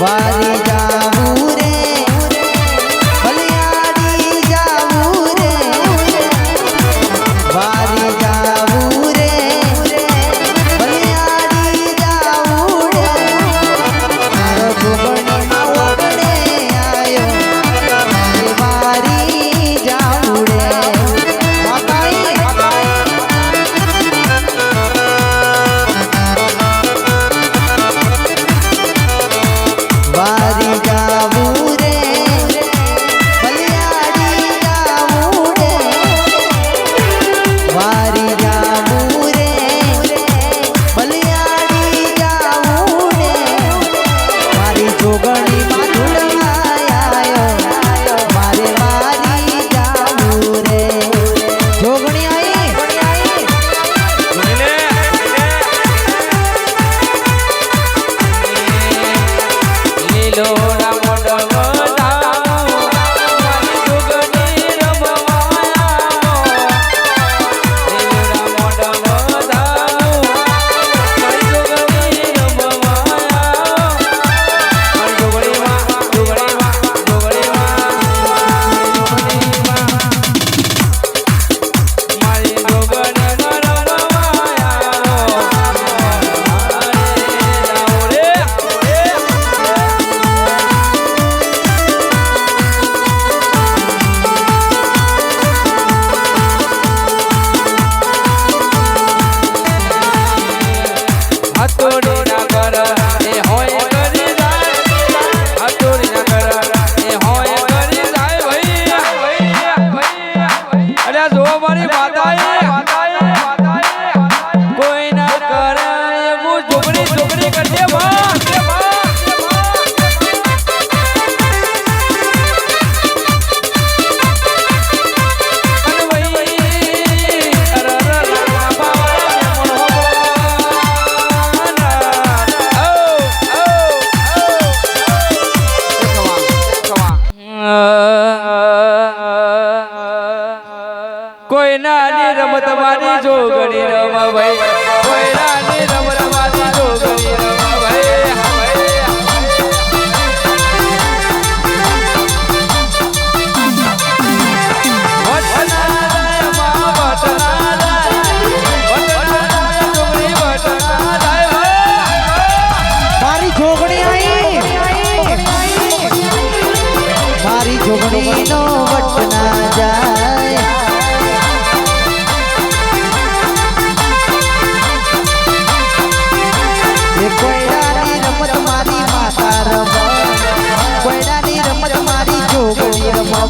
વારી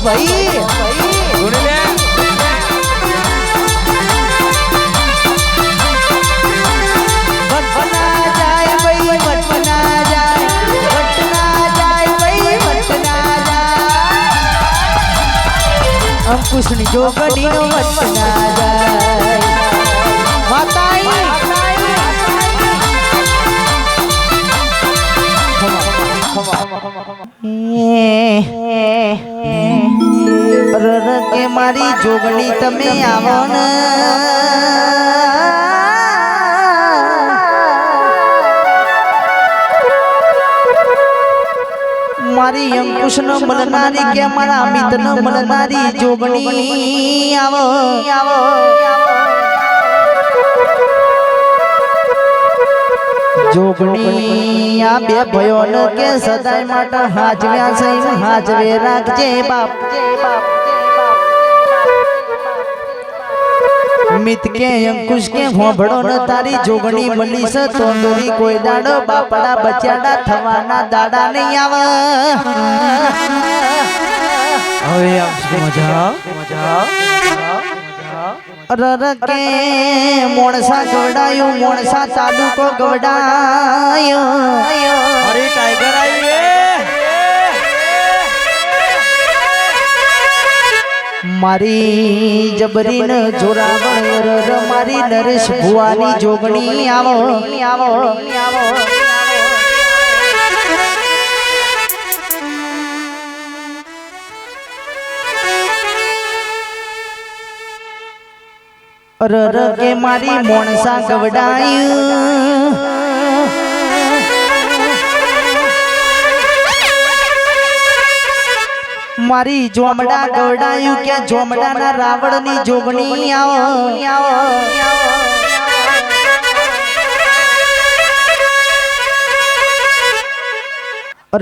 વટ ના જાય અંકુશની જોગડી નો વટ ના જાય માતાઈ કે મારી જોગણી તમે આવો ને. મારી અંકુશ ન મળનારી કે મારા અમિત ન મળનારી જોગણી આવો. આવો જોગણી આ બે ભયો કે સદાય માટે હાજવ્યા છે હાજવે રાખજે બાપ. મિત કે, અંકુશ કે હોભળો ન તારી જોગણી મળી સ તો દોરી કોઈ દાડો, બાપડા બચાડા થવાના દાડા નહીં આવે. હવે આવશે મજા. મજા કે, મોણસા ગવડાયું, મોણસા તાલુકો ગવડાયો. મારી જબરીન જોરાવણ રર મારી નરેશ ભુવાની જોગણી આવો આવો આવો અર કે મારી મોણસા ગવડાયું મારી જોમડા ગવડાયું કે જોમડાના રાવણની જોગણી આવો.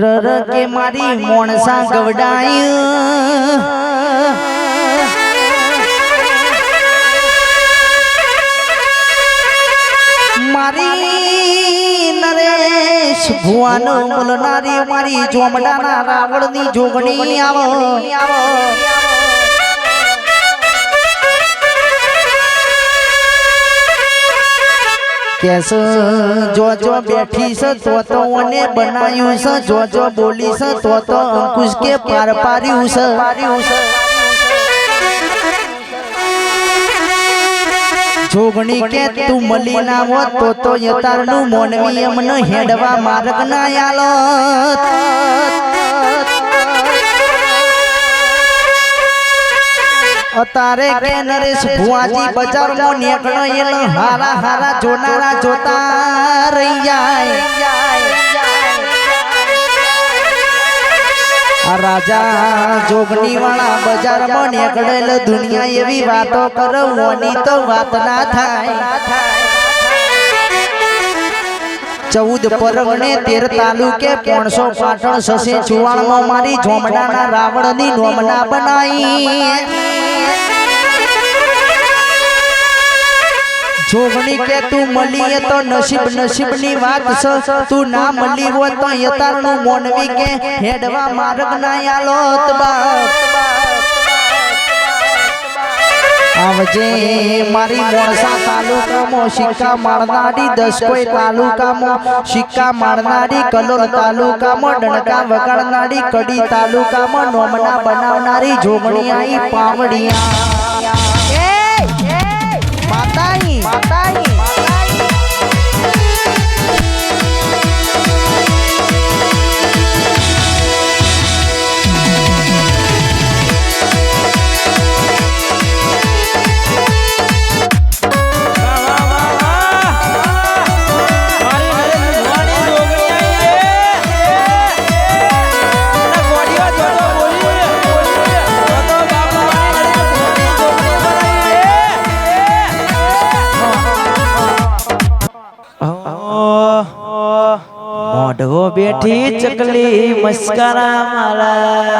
રર કે મારી મોણસા ગવડાયું. ભુવાનો મલનારી મારી જોમડાના રાવણની જોગણી આવો. કેસ જો જો બેઠી છે, તો તો અને બનાયું છે. જો જો બોલી છે, તો તો અંકુશ કે પાર પાર્યું છે. જોગણી કે તું મળી ના હોત તો તો યતારનું મોનવી અમને હેડવા માર્ગ ના આલો. અતારે કે નરેશ ભુવાજી બજારમાં નીકળો એલો હારા હારા જોનારા જોતા રહી જાય. રાજા જોગણી વાળા બજારમાં નીકળેલ દુનિયા એવી વાતો કરવાની તો વાત ના થાય. ચૌદ પરગણે તેર તાલુકે પોણસો પાટણ સસે ચુવાણમાં મારી જોમડાના રાવણની નોમના બનાઈ. જોગણી કે તું મળી તો નસીબ નસીબની વાત છે તું ના મળી હોય તો યતારનું મોનવી કે હેડવા માર્ગ ના આલો આવજે મારી મોણસા તાલુકામાં સિક્કા મારનારી દસકોઈ તાલુકામાં સિક્કા મારનારી, કલોલ તાલુકામાં ડણકા વગાડનારી, કડી તાલુકામાં નોમના બનાવનારી જોગણી આઈ પાવડિયા. બેઠી ચકલી મસ્કારા મારા.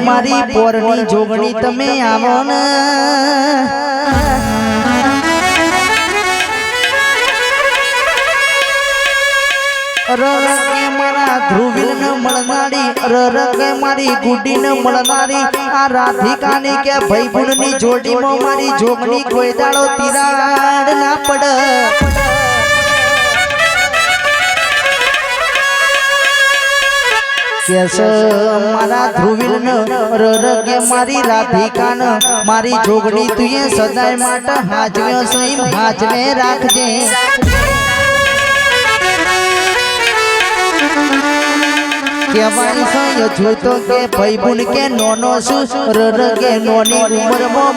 મારી પોરની જોગણી તમે આવો ને. રર કે મારા ધ્રુવીલ ન મળનારી રર કે મારી ગુડી ન મળનારી આ રાધિકાની કે ભાઈ જોડી જોડીમાં મારી જોગણી કોઈ દાડો તિરાડ ના પડ. કેસ મારા ધ્રુવિલ રર કે મારી રાધિકાન, મારી જોગણી તુએ સદાય માટે હાજવ્યો સઈમ હાજવે રાખજે. કહેવાય છે જોતો કે ભાઈબુન કે નોનો શું રર કે નોની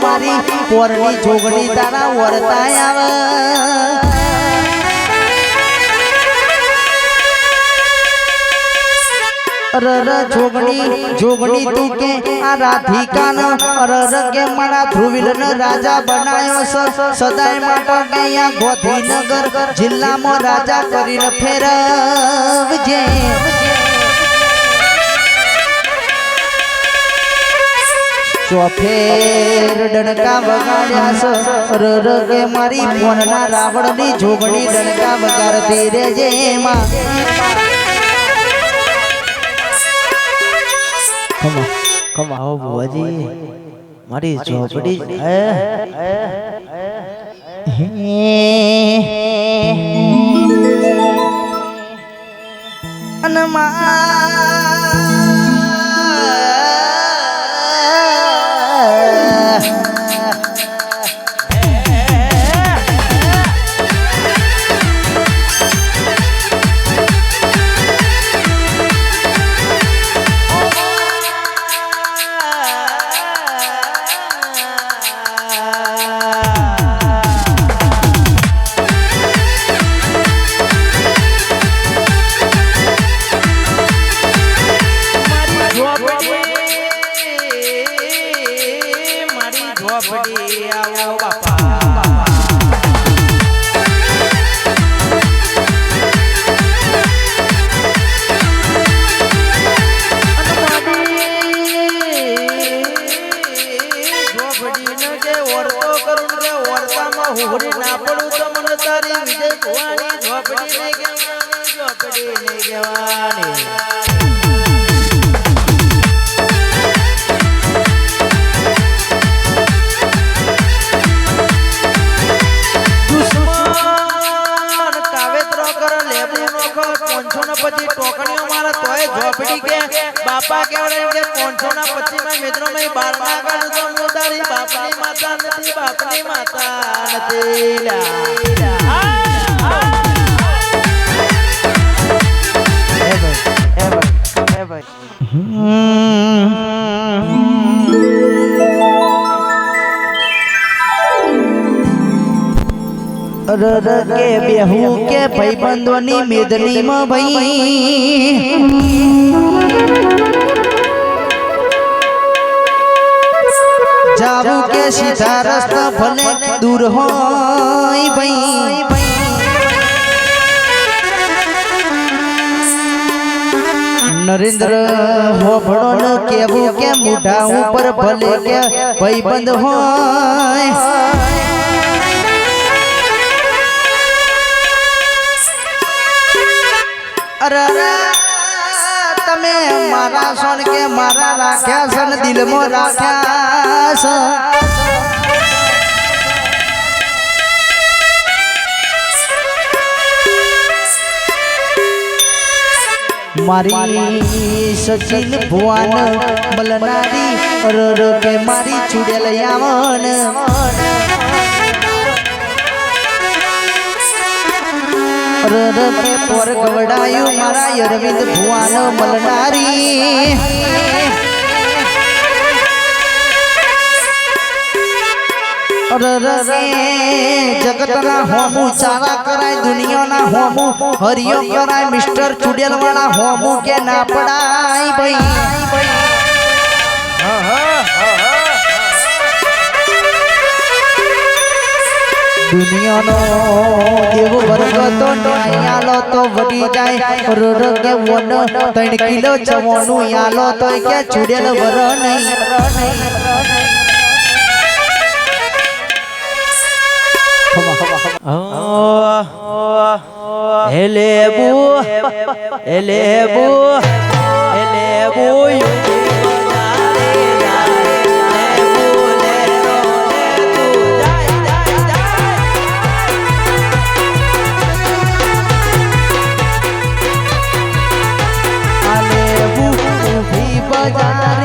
મારી પોરની જોગણી તારા વર્તાય આવે. રાજા બનાયો સ. સદાય ગોધીનગર જિલ્લામાં રાજા કરીને ફેરવજે. ચોફેર ડણકા વગાડ્યા સ રર કે મારી ફોનના રાવણની જોગણી ડણકા વગાડતી રેજે એમાં ખમા ખમા આવો બુઆજી મારી ઝોપડી હે. મારી હુહરી ના પડું તો મને તારી વિજય કુવાની ઝોપડી નહીં કહેવાની ઝોપડી નહીં કહેવાની. બાપા કેવડે કે પોંચો ના પછી માં મિત્રો માં બાર ના કાઢ તો હું તારી બાપની માતા નથી, બાપની માતા નથી લા. હે ભાઈ હે ભાઈ હે ભાઈ રર કે બેહુ કે ભાઈબંધોની મેદનીમાં ભાઈ जाबू के सीधा रास्ता भले दूर हो नरेंद्र हो भड़ो केबू के मुठा ऊपर भले के भाई बंद हो अरे। મારા સોન કે મારા રાખ્યા સન, દિલમાં રાખ્યા છે મારી સચિન ભુવાન બલનારી, રર મારી ચુડેલ યાવન. પોર ગવડાયું મારા અરવિંદ ભુવાન મલનારી. મિસ્ટર ચુડેલ વાળા હોમુ કે ના પડાય ભાઈ. દુનિયાનો દેવ વર્ગ આયાલો તો વડી જાય. રર કે વન ત્રણ કિલો ચવાનું યાલો તો કે ચુડેલ વર નહીં. એલેબુ એલેબુ એલેબુ આલેબુ Bye-bye.